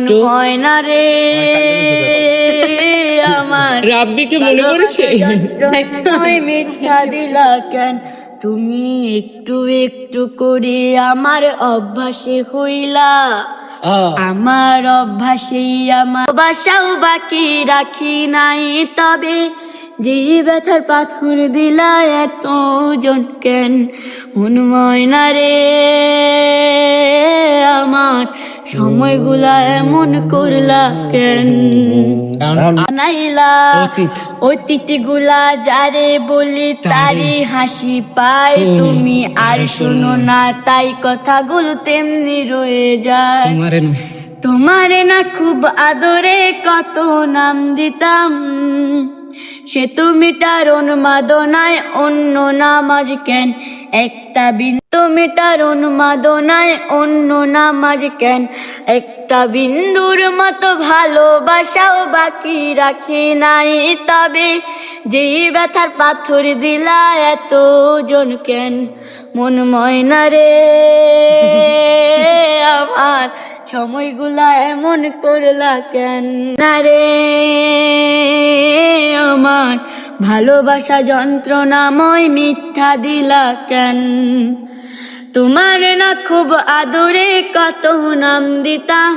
মন হয় না রে। আমার রাব্বিকে মনে পড়েছে? মিথ্যা দিলা কেন? তুমি একটু একটু করে আমার অভ্যাসে হইলা। আমার অভ্যাসেই আমার বাসাও বাকি রাখি নাই। তবে যে ব্যথার পাথর দিলা এত জন কেন? মন ময়না রে। সময়গুলা এমন করলা কেন? বানাইলা অতিথি গুলা যারে বলি তারি হাসি পায় তুমি আর শুনো না। তাই কথাগুলো তেমনি রয়ে যায়। তোমারে না। খুব আদরে কত নাম দিতাম। সে তুমি তার উন্মাদনায় অন্য নামাজ কেন? একটা বিন তুমি তার উন্মাদনায় অন্য নামাজ কেন? একটা বিন্দুর মতো ভালোবাসাও বাকি রাখি নাই। তবে যেই ব্যথার পাথর দিলা এত জন কেন? মন ময়না রে, আমার সময়গুলা এমন করলা কেন? না রে, আমার ভালোবাসা যন্ত্রণাময় মিথ্যা দিলা কেন? তোমার না খুব আদরে কত নাম দিতাম।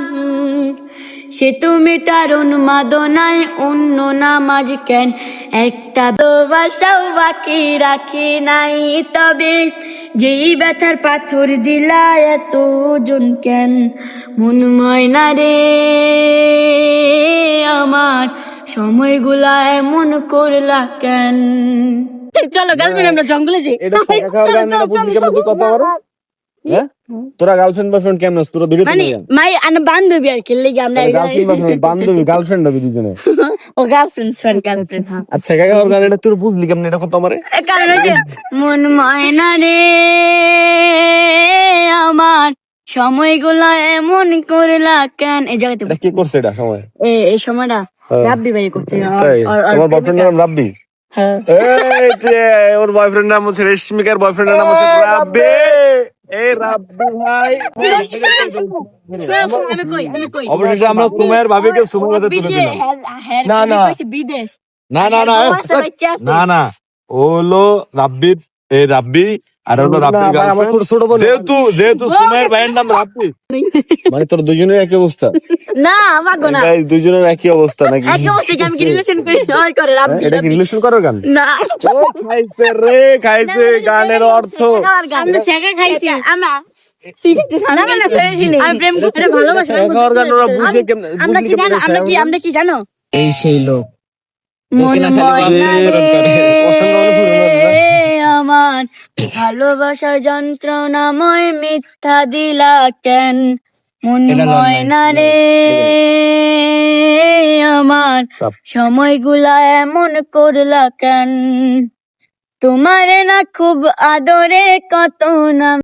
সে তুমি তার উন্মাদনায় অন্য নামাজ কেন? একটা ভালোবাসাও বাকি রাখি নাই। তবে যেই ব্যথার পাথর দিলা এত জন কেন? মন ময়না রে, আমার সময়গুলা এমন করলা কেন? চলো গার্লফ্রেন্ড আমরা জঙ্গলে যাই। এটা হ্যাঁ? তোরা গার্লফ্রেন্ড বয়ফ্রেন্ড কেমন আছিস? তোরা দুটো মানে মাই আন বান্ধবী আর কি লেগে আমরা গার্লফ্রেন্ড বয়ফ্রেন্ড বান্ধবী গার্লফ্রেন্ড হবে দুজনে ও গার্লফ্রেন্ড সরি গার্লফ্রেন্ড হ্যাঁ আচ্ছা। টাকা খাওয়ার গান এটা তোর বুঝলি কেমন? এটা কত আমারে কারণ ওই মন ময়না রে আমার সময়গুলো এমন করলা কেন? এই জায়গাতে কি করছে এটা? সময়। এ এই সময়টা। রাব্বি ভাই করছে তোমার বয়ফ্রেন্ড নাম রাব্বি? হ্যাঁ। এই যে ওর বয়ফ্রেন্ড নাম হচ্ছে রেশমিকার বয়ফ্রেন্ডের নাম হচ্ছে রাব্বি। অবশেষে আমরা তোমার ভাবিকে সুমনাতে তুলে দিলাম। হ্যাঁ, হ্যাঁ, না, না। বিদেশ। না না হ্যাঁ। না না। ও হলো রাব্বির এই রাব্বি আর হলো যেহেতু যেহেতু সুমাইয়ের ভাইয়ের নাম রাব্বি মানে তোর দুজনের একই অবস্থা? না আমাগো না। দুজনের একই অবস্থা নাকি? একে অবশ্যই আমি কি রিলেশন করি? করে রাব্বি এটা কি রিলেশন করার গান? না। ও খাইছে রে খাইছে গানের অর্থ। আমরা খাইছি। কি জানো এই সেই লোক। মন ময়না আমার ভালোবাসা যন্ত্রণাময় মিথ্যা দিলা কেন? মন ময়না রে আমার সময় সময়গুলা এমন করলা কেন? তোমার না খুব আদরে কত না